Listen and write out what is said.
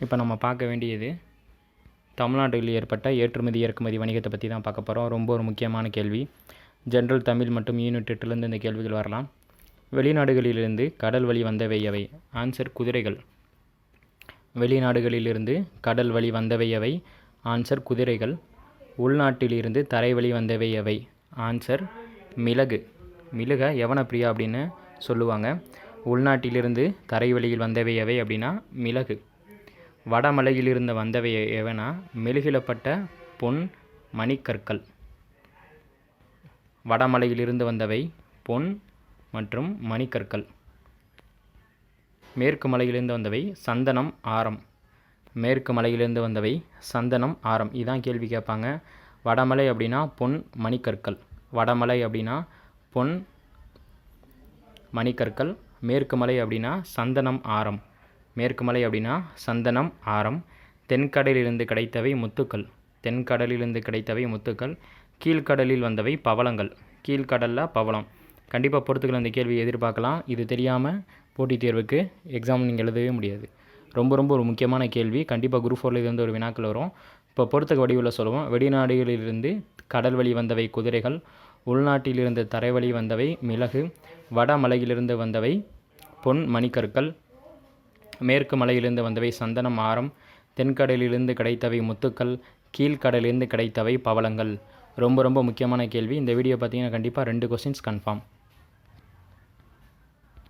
இப்போ நம்ம பார்க்க வேண்டியது தமிழ்நாட்டில் ஏற்பட்ட ஏற்றுமதி இறக்குமதி வணிகத்தை பற்றி தான் பார்க்க போகிறோம் ரொம்ப ஒரு முக்கியமான கேள்வி. ஜென்ரல் தமிழ் மற்றும் யூனிட் எட்டுலேருந்து இந்த கேள்விகள் வரலாம். வெளிநாடுகளிலிருந்து கடல் வழி வந்தவை எவை? ஆன்சர் குதிரைகள். வெளிநாடுகளிலிருந்து கடல் வழி வந்தவை எவை? ஆன்சர் குதிரைகள். உள்நாட்டிலிருந்து தரை வழி வந்தவை எவை? ஆன்சர் மிளகு. மிளக எவனப்பிரியா அப்படின்னு சொல்லுவாங்க. உள்நாட்டிலிருந்து தரை வழியில் வந்தவை எவை அப்படின்னா மிளகு. வடமலையிலிருந்து வந்தவை எவனா? மெழுகிலப்பட்ட பொன் மணிக்கற்கள். வடமலையிலிருந்து வந்தவை பொன் மற்றும் மணிக்கற்கள். மேற்கு மலையிலிருந்து வந்தவை சந்தனம் ஆரம். மேற்கு மலையிலிருந்து வந்தவை சந்தனம் ஆரம். இதான் கேள்வி கேட்பாங்க. வடமலை அப்படின்னா பொன் மணிக்கற்கள். வடமலை அப்படின்னா பொன் மணிக்கற்கள். மேற்கு மலை அப்படின்னா சந்தனம் ஆரம். மேற்கு மலை அப்படின்னா சந்தனம் ஆரம். தென்கடலிலிருந்து கிடைத்தவை முத்துக்கள். தென்கடலிலிருந்து கிடைத்தவை முத்துக்கள். கீழ்கடலில் வந்தவை பவளங்கள். கீழ்கடலில் பவளம். கண்டிப்பாக பொறுத்துக்கள் அந்த கேள்வியை எதிர்பார்க்கலாம். இது தெரியாமல் போட்டித் தேர்வுக்கு எக்ஸாம் நீங்கள் எழுதவே முடியாது. ரொம்ப ரொம்ப ஒரு முக்கியமான கேள்வி. கண்டிப்பாக குரூப் ஃபோரில் இருந்து ஒரு வினாக்கள் வரும். இப்போ பொறுத்துக்க வடிவில் சொல்லுவோம். வெளிநாடுகளிலிருந்து கடல் வழி வந்தவை குதிரைகள். உள்நாட்டிலிருந்து தரைவழி வந்தவை மிளகு. வடமலையிலிருந்து வந்தவை பொன் மணிக்கற்கள். மேற்கு மலையிலிருந்து வந்தவை சந்தனம் ஆரம் தென்கடலிலிருந்து கிடைத்தவை முத்துக்கள் கீழ்கடலிலிருந்து கிடைத்தவை பவளங்கள். ரொம்ப ரொம்ப முக்கியமான கேள்வி. இந்த வீடியோ பார்த்தீங்கன்னா கண்டிப்பாக ரெண்டு கொஸ்டின்ஸ் கன்ஃபார்ம்